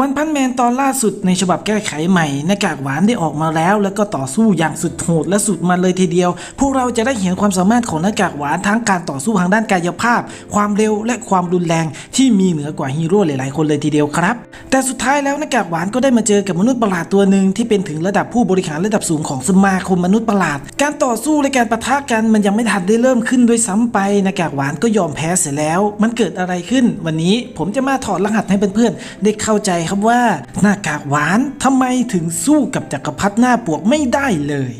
วันพันแมนตอนล่าสุดในฉบับแก้ไขใหม่หน้ากากหวานได้ออกมาแล้ว แล้วก็ต่อสู้อย่างสุดโหดและสุดมันเลยทีเดียว พวกเราจะได้เห็นความสามารถของหน้ากากหวานทั้งการต่อสู้ทางด้านกายภาพ ความเร็วและความรุนแรงที่มีเหนือกว่าฮีโร่หลายๆ คนเลยทีเดียวครับ แต่สุดท้ายแล้วหน้ากากหวานก็ได้มาเจอกับมนุษย์ประหลาดตัวหนึ่งที่เป็นถึงระดับผู้บริหารระดับสูงของสมาคมมนุษย์ประหลาด การต่อสู้และการปะทะกันมันยังไม่ทันได้เริ่มขึ้นด้วยซ้ำไปหน้ากากหวานก็ยอมแพ้เสียแล้ว มันเกิดอะไรขึ้น วันนี้ผมจะมาถอดรหัสให้เพื่อนๆได้เข้าใจครับว่า หน้ากากหวานทำไมถึงสู้กับจักรพรรดิหน้าปวกไม่ได้เลย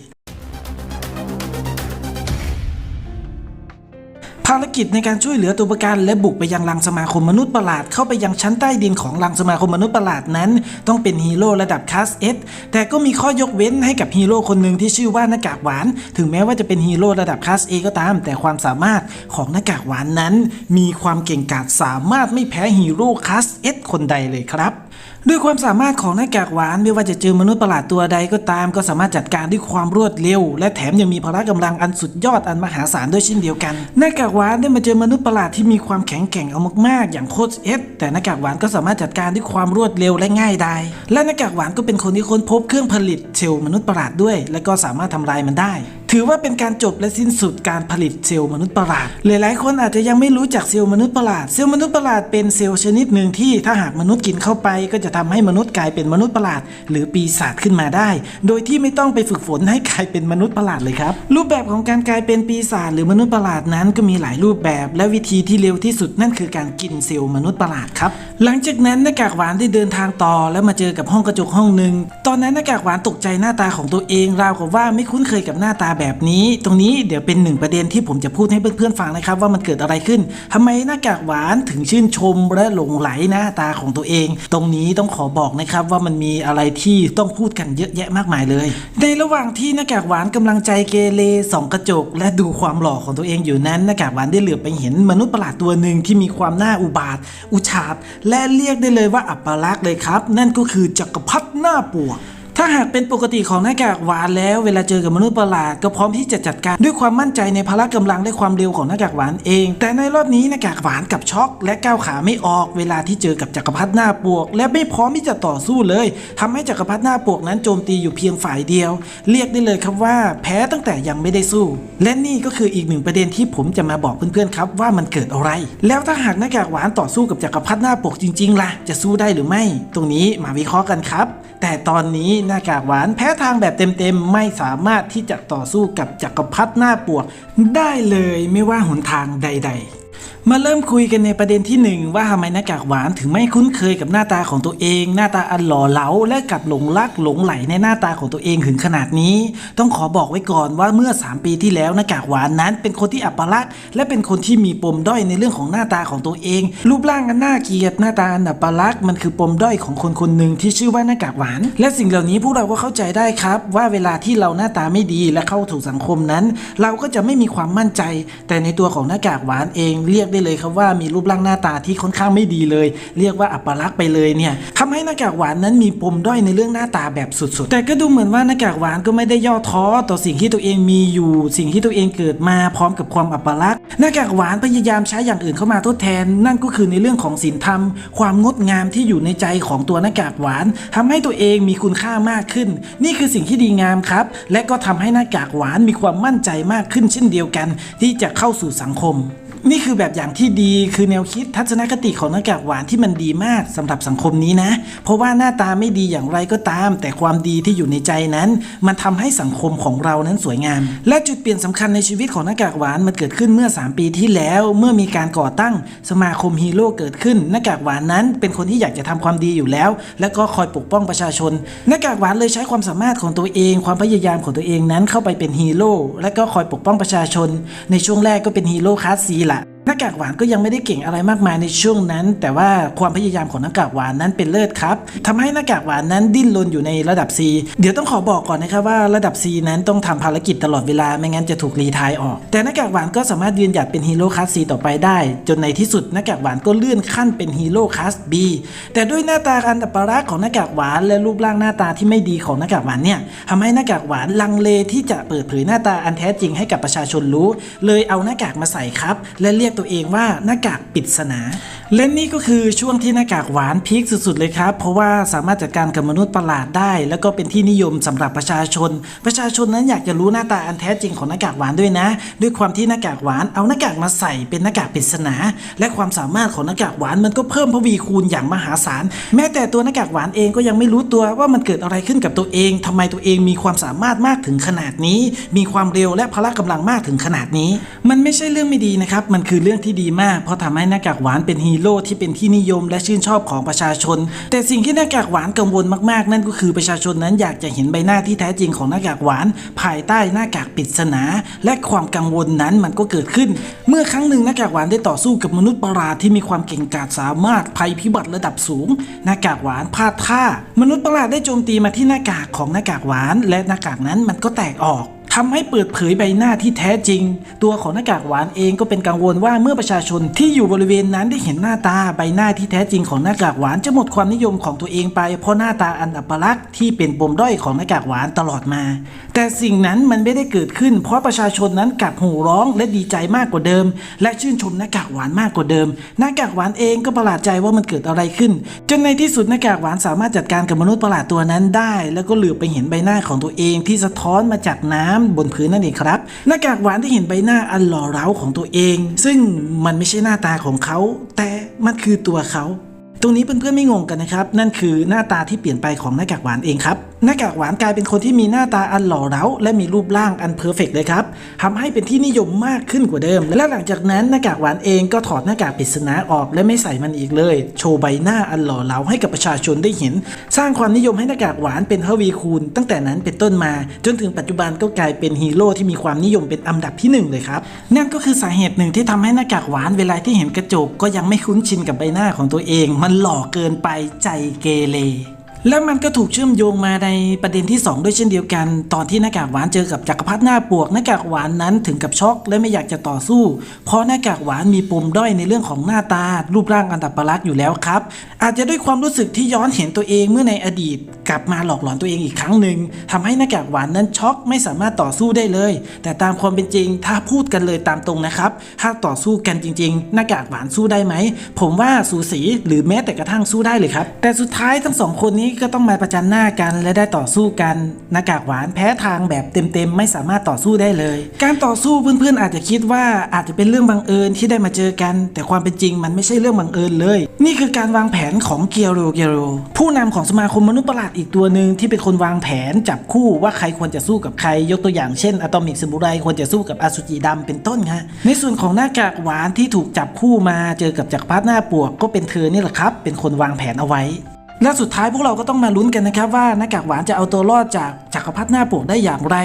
ภารกิจในการช่วยเหลือตัวประกันและบุกไปยังรังสมาคมมนุษย์ประหลาดเข้าไปยังชั้นใต้ดินของรังสมาคมมนุษย์ประหลาดนั้น ต้องเป็นฮีโร่ระดับคลาสเอสแต่ก็มีข้อยกเว้นให้กับฮีโร่คนหนึ่งที่ชื่อว่าหน้ากากหวาน ถึงแม้ว่าจะเป็นฮีโร่ระดับคลาสเอก็ตาม แต่ความสามารถของหน้ากากหวานนั้น มีความเก่งกาจสามารถไม่แพ้ฮีโร่คลาสเอสคนใดเลยครับ ด้วยความสามารถของหน้ากากหวานไม่ว่าจะเจอมนุษย์ประหลาดตัวใดก็ตามก็สามารถจัดการด้วยความรวดเร็ว และแถมยังมีพละกำลังอันสุดยอดอันมหาศาลด้วยเช่นเดียวกัน หน้ากากหวานได้มาเจอมนุษย์ประหลาดที่มีความแข็งแกร่งเอามากๆ อย่างโคชเอสแต่หน้ากากหวานก็สามารถจัดการด้วยความรวดเร็วและง่ายดายและหน้ากากหวานก็เป็นคนที่ค้นพบเครื่องผลิตเซลล์มนุษย์ประหลาดด้วย และก็สามารถทำลายมันได้ ถือว่าเป็นการจบและสิ้นสุดการผลิตเซลล์มนุษย์ประหลาด หลายๆ คนอาจจะยังไม่รู้จักเซลล์มนุษย์ประหลาด เซลล์มนุษย์ประหลาดเป็นเซลล์ชนิดหนึ่งที่ถ้าหากมนุษย์กินเข้าไป ก็จะทำให้มนุษย์กลายเป็นมนุษย์ประหลาด หรือปีศาจขึ้นมาได้ โดยที่ไม่ต้องไปฝึกฝนให้กลายเป็นมนุษย์ประหลาดเลยครับ รูปแบบของการกลายเป็นปีศาจหรือมนุษย์ประหลาดนั้นก็มีหลายรูปแบบ และวิธีที่เร็วที่สุดนั่นคือการกินเซลล์มนุษย์ประหลาดครับ หลังจากนั้นหน้ากากหวานได้เดินทางต่อ แล้วมาเจอกับห้องกระจกห้องหนึ่ง ตอนนั้นหน้ากากหวานตกใจหน้าตาของตัวเองราวกับว่าไม่คุ้นเคยกับหน้าตาแบบนี้ตรงนี้เดี๋ยวเป็นหนึ่งประเด็นที่ผมจะพูดให้เพื่อนๆฟังนะครับ ว่ามันเกิดอะไรขึ้นทำไมหน้ากากหวานถึงชื่นชมและหลงไหลหน้าตาของตัวเอง ตรงนี้ต้องขอบอกนะครับว่ามันมีอะไรที่ต้องพูดกันเยอะแยะมากมายเลย ในระหว่างที่หน้ากากหวานกำลังใจเกเรส่องกระจก และดูความหล่อของตัวเองอยู่นั้นหน้ากากหวานได้เหลือบไปเห็นมนุษย์ประหลาดตัวหนึ่งที่มีความหน้าอุบาท อุฉาดและเรียกได้เลยว่าอัปลักษณ์เลยครับ นั่นก็คือจักรพรรดิหน้าปวก ถ้าหากเป็นปกติของหน้ากากหวานแล้ว เวลาเจอกับมนุษย์ประหลาดก็พร้อมที่จะจัดการด้วยความมั่นใจในพละกำลังและความเร็วของหน้ากากหวานเอง แต่ในรอบนี้หน้ากากหวานกับช็อก และก้าวขาไม่ออกเวลาที่เจอกับจักรพรรดิหน้าปวก และไม่พร้อมที่จะต่อสู้เลยทำให้จักรพรรดิหน้าปวกนั้นโจมตีอยู่เพียงฝ่ายเดียว เรียกได้เลยครับว่า แพ้ตั้งแต่ยังไม่ได้สู้ และนี่ก็คืออีกหนึ่งประเด็นที่ผมจะมาบอกเพื่อนๆครับว่ามันเกิดอะไร แล้วถ้าหากหน้ากากหวานต่อสู้กับจักรพรรดิหน้าปวกจริงๆล่ะจะสู้ได้หรือไม่ ตรงนี้มาวิเคราะห์กันครับ แต่ตอนนี้หน้ากากหวานแพ้ทางแบบเต็มๆ ไม่สามารถที่จะต่อสู้กับจักรพรรดิหน้าปวก ได้เลยไม่ว่าหนทางใด ๆ มาเริ่มคุยกันในประเด็นที่หนึ่งว่าทำไมหน้ากากหวานถึงไม่คุ้นเคยกับหน้าตาของตัวเอง หน้าตาอันหล่อเหลาและกลับหลงรักหลงไหลในหน้าตาของตัวเองถึงขนาดนี้ ต้องขอบอกไว้ก่อนว่าเมื่อ 3 ปีที่แล้วหน้ากากหวานนั้นเป็นคนที่อัปลักษณ์และเป็นคนที่มีปมด้อยในเรื่องของหน้าตาของตัวเอง รูปร่างอันน่าเกลียดหน้าตาอันอัปลักษณ์มันคือปมด้อยของคนคนหนึ่งที่ชื่อว่าหน้ากากหวาน และสิ่งเหล่านี้พวกเราก็เข้าใจได้ครับ ว่าเวลาที่เราหน้าตาไม่ดีและเข้าถูกสังคมนั้น เราก็จะไม่มีความมั่นใจ แต่ในตัวของหน้ากากหวานเองเรียกได้เลยครับว่ามีรูปร่างหน้าตาที่ค่อนข้างไม่ดีเลย เรียกว่าอัปลักษณ์ไปเลยเนี่ยทำให้หน้ากากหวานนั้นมีปมด้อยในเรื่องหน้าตาแบบสุด ๆ แต่ก็ดูเหมือนว่าหน้ากากหวานก็ไม่ได้ย่อท้อต่อสิ่งที่ตัวเองมีอยู่ สิ่งที่ตัวเองเกิดมาพร้อมกับความอัปลักษณ์หน้ากากหวานพยายามใช้อย่างอื่นเข้ามาทดแทน นั่นก็คือในเรื่องของศีลธรรม ความงดงามที่อยู่ในใจของตัวหน้ากากหวานทำให้ตัวเองมีคุณค่ามากขึ้น นี่คือสิ่งที่ดีงามครับ และก็ทำให้หน้ากากหวานมีความมั่นใจมากขึ้นเช่นเดียวกัน ที่จะเข้าสู่สังคม นี่คือแบบอย่างที่ดีคือแนวคิดทัศนคติของหน้ากากหวานที่มันดีมากสำหรับสังคมนี้นะ เพราะว่าหน้าตาไม่ดีอย่างไรก็ตาม แต่ความดีที่อยู่ในใจนั้น มันทำให้สังคมของเรานั้นสวยงาม และจุดเปลี่ยนสำคัญในชีวิตของหน้ากากหวานมันเกิดขึ้นเมื่อ 3 ปีที่แล้ว เมื่อมีการก่อตั้งสมาคมฮีโร่เกิดขึ้น หน้ากากหวานนั้น เป็นคนที่อยากจะทำความดีอยู่แล้ว และก็คอยปกป้องประชาชน หน้ากากหวานเลยใช้ความสามารถของตัวเอง ความพยายามของตัวเองนั้นเข้าไปเป็นฮีโร่และก็คอยปกป้องประชาชน ในช่วงแรกก็เป็นฮีโร่คลาสซีล หน้ากากหวานก็ยังไม่ได้เก่งอะไรมากมายในช่วงนั้น แต่ว่าความพยายามของหน้ากากหวานนั้นเป็นเลิศครับทำให้หน้ากากหวานนั้นดิ้นรนอยู่ในระดับ C เดี๋ยวต้องขอบอกก่อนนะครับว่าระดับ C นั้นต้องทำภารกิจตลอดเวลาไม่งั้นจะถูกรีทายออก แต่หน้ากากหวานก็สามารถยืนหยัดเป็นฮีโร่คลาส C ต่อไปได้ จนในที่สุดหน้ากากหวานก็เลื่อนขั้นเป็นฮีโร่คลาส B แต่ด้วยหน้าตาอันอัปลักของหน้ากากหวาน และรูปร่างหน้าตาที่ไม่ดีของหน้ากากหวานเนี่ยทำให้หน้ากากหวานลังเลที่จะเปิดเผยหน้าตาอันแท้จริงให้กับประชาชนรู้ เลยเอาหน้ากากมาใส่ครับ และเรียกตัวเองว่าหน้ากากปริศนา และนี่ก็คือช่วงที่หน้ากากหวานพีคสุดๆเลยครับ เพราะว่าสามารถจัดการกับมนุษย์ประหลาดได้ แล้วก็เป็นที่นิยมสำหรับประชาชน ประชาชนนั้นอยากจะรู้หน้าตาอันแท้จริงของหน้ากากหวานด้วยนะ ด้วยความที่หน้ากากหวานเอาหน้ากากมาใส่เป็นหน้ากากปริศนา และความสามารถของหน้ากากหวานมันก็เพิ่มพวีคูณอย่างมหาศาล แม้แต่ตัวหน้ากากหวานเองก็ยังไม่รู้ตัวว่ามันเกิดอะไรขึ้นกับตัวเองทำไมตัวเองมีความสามารถมากถึงขนาดนี้ มีความเร็วและพละกำลังมากถึงขนาดนี้ มันไม่ใช่เรื่องไม่ดีนะครับมันคือเรื่องที่ดีมากเพราะทำให้หน้ากากหวานเป็นฮีโร่ที่เป็นที่นิยมและชื่นชอบของประชาชน แต่สิ่งที่หน้ากากหวานกังวลมากๆ นั่นก็คือประชาชนนั้นอยากจะเห็นใบหน้าที่แท้จริงของหน้ากากหวาน ภายใต้หน้ากากปริศนา และความกังวลนั้นมันก็เกิดขึ้น เมื่อครั้งหนึ่งหน้ากากหวานได้ต่อสู้กับมนุษย์ประหลาดที่มีความเก่งกาจสามารถภัยพิบัติระดับสูง หน้ากากหวานพลาดท่ามนุษย์ประหลาดได้โจมตีมาที่หน้ากากของหน้ากากหวาน และหน้ากากนั้นมันก็แตกออก ทำให้เปิดเผยใบหน้าที่แท้จริง ตัวของหน้ากากหวานเองก็เป็นกังวลว่าเมื่อประชาชนที่อยู่บริเวณนั้นได้เห็นหน้าตาใบหน้าที่แท้จริงของหน้ากากหวานจะหมดความนิยมของตัวเองไป เพราะหน้าตาอันอัปลักษณ์ที่เป็นปมด้อยของหน้ากากหวานตลอดมา แต่สิ่งนั้นมันไม่ได้เกิดขึ้น เพราะประชาชนนั้นกลับโห่ร้องและดีใจมากกว่าเดิม และชื่นชมหน้ากากหวานมากกว่าเดิม หน้ากากหวานเองก็ประหลาดใจว่ามันเกิดอะไรขึ้น จนในที่สุดหน้ากากหวานสามารถจัดการกับมนุษย์ประหลาดตัวนั้นได้ แล้วก็เหลือบไปเห็นใบหน้าของตัวเองที่สะท้อนมาจากน้ำบนพื้นนั่นเองครับ หน้ากากหวานได้เห็นใบหน้าอันหล่อเร้าของตัวเอง ซึ่งมันไม่ใช่หน้าตาของเขา แต่มันคือตัวเขา ตรงนี้เพื่อนๆไม่งงกันนะครับ นั่นคือหน้าตาที่เปลี่ยนไปของหน้ากากหวานเองครับ หน้ากากหวานกลายเป็นคนที่มีหน้าตาอันหล่อเร้าและมีรูปร่างอันเพอร์เฟกต์เลยครับทำให้เป็นที่นิยมมากขึ้นกว่าเดิม และหลังจากนั้นหน้ากากหวานเองก็ถอดหน้ากากปริศนาออกและไม่ใส่มันอีกเลย โชว์ใบหน้าอันหล่อเหลาให้กับประชาชนได้เห็น สร้างความนิยมให้หน้ากากหวานเป็นทวีคูณ ตั้งแต่นั้นเป็นต้นมา จนถึงปัจจุบันก็กลายเป็นฮีโร่ที่มีความนิยมเป็นอันดับที่หนึ่งเลยครับนั่นก็คือสาเหตุหนึ่งที่ทำให้หน้ากากหวานเวลาที่เห็นกระจกก็ยังไม่คุ้นชินกับใบหน้าของตัวเอง มันหล่อเกินไปใจเกเร แล้วมันก็ถูกเชื่อมโยงมาในประเด็นที่ 2 ด้วยเช่นเดียวกัน ตอนที่หน้ากากหวานเจอกับจักรพรรดิหน้าปวกหน้ากากหวานนั้นถึงกับช็อกและไม่อยากจะต่อสู้ เพราะหน้ากากหวานมีปมด้อยในเรื่องของหน้าตา รูปร่างอันดับประลักษ์อยู่แล้วครับ อาจจะด้วยความรู้สึกที่ย้อนเห็นตัวเองเมื่อในอดีต กลับมาหลอกหลอนตัวเองอีกครั้งหนึ่งทำให้หน้ากากหวานนั้นช็อกไม่สามารถต่อสู้ได้เลย แต่ตามความเป็นจริงถ้าพูดกันเลยตามตรงนะครับถ้าต่อสู้กันจริง ๆ หน้ากากหวานสู้ได้ไหมผมว่าสูสีหรือแม้แต่กระทั่งสู้ได้เลยครับแต่สุดท้ายทั้งสองคนนี้ก็ต้องมาประจันหน้ากันและได้ต่อสู้กันหน้ากากหวานแพ้ทางแบบเต็มๆ ไม่สามารถต่อสู้ได้เลย การต่อสู้เพื่อนๆอาจจะคิดว่าอาจจะเป็นเรื่องบังเอิญที่ได้มาเจอกัน แต่ความเป็นจริงมันไม่ใช่เรื่องบังเอิญเลย นี่คือการวางแผนของเกียวโรเกียวโรผู้นำของสมาคมมนุษย์ประหลาดอีกตัวหนึ่งที่เป็นคนวางแผนจับคู่ว่าใครควรจะสู้กับใครยกตัวอย่างเช่นอะตอมิกสมุไรควรจะสู้กับอาสุจิดำเป็นต้นฮะในส่วนของหน้ากากหวานที่ถูกจับคู่มาเจอกับจักรพรรดิหน้าปวกก็เป็นเธอนี่แหละครับ เป็นคนวางแผนเอาไว้ และสุดท้ายพวกเราก็ต้องมาลุ้นกันนะครับว่าหน้ากากหวานจะเอาตัวรอดจากจักรพรรดิหน้าปวกได้อย่างไร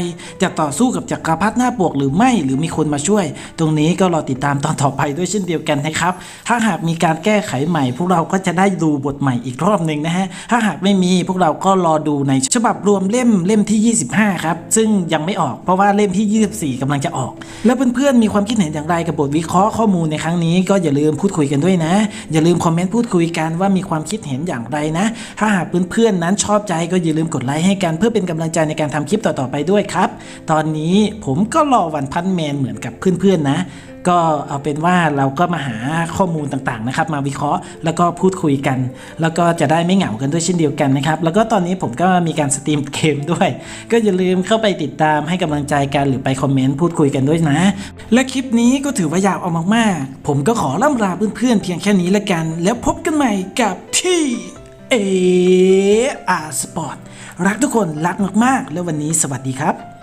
จะต่อสู้กับจักรพรรดิหน้าปวกหรือไม่หรือมีคนมาช่วย ตรงนี้ก็รอติดตามตอนต่อไปด้วยเช่นเดียวกันนะครับ ถ้าหากมีการแก้ไขใหม่ พวกเราก็จะได้ดูบทใหม่อีกรอบหนึ่งนะฮะถ้าหากไม่มีพวกเราก็รอดูในฉบับรวมเล่มเล่มที่ 25 ครับ ซึ่งยังไม่ออกเพราะว่าเล่มที่ 24กำลังจะออก แล้วเพื่อนๆมีความคิดเห็นอย่างไรกับบทวิเคราะห์ข้อมูลในครั้งนี้ก็อย่าลืมพูดคุยกันด้วยนะ อย่าลืมคอมเมนต์พูดคุยกันว่ามีความคิดเห็นอย่างไรนะถ้าหากเพื่อนๆนั้นชอบใจก็อย่าลืมกดไลค์ให้กันเพื่อเป็นกำลังใจในการทำคลิปต่อๆไปด้วยครับ ตอนนี้ผมก็รอวันพันแมนเหมือนกับเพื่อนๆนะก็เอาเป็นว่าเราก็มาหาข้อมูลต่างๆนะครับ มาวิเคราะห์แล้วก็พูดคุยกัน แล้วก็จะได้ไม่เหงากันด้วยเช่นเดียวกันนะครับแล้วก็ตอนนี้ผมก็มีการสตรีมเกมด้วย ก็อย่าลืมเข้าไปติดตามให้กำลังใจกันหรือไปคอมเมนต์พูดคุยกันด้วยนะ และคลิปนี้ก็ถือว่ายาวเอามากๆ ผมก็ขอล่ำลาเพื่อนๆเพียงแค่นี้ละกัน แล้วพบกันใหม่กับที่ เออาสปอร์ตรักทุกคนรักมากๆ แล้ววันนี้สวัสดีครับ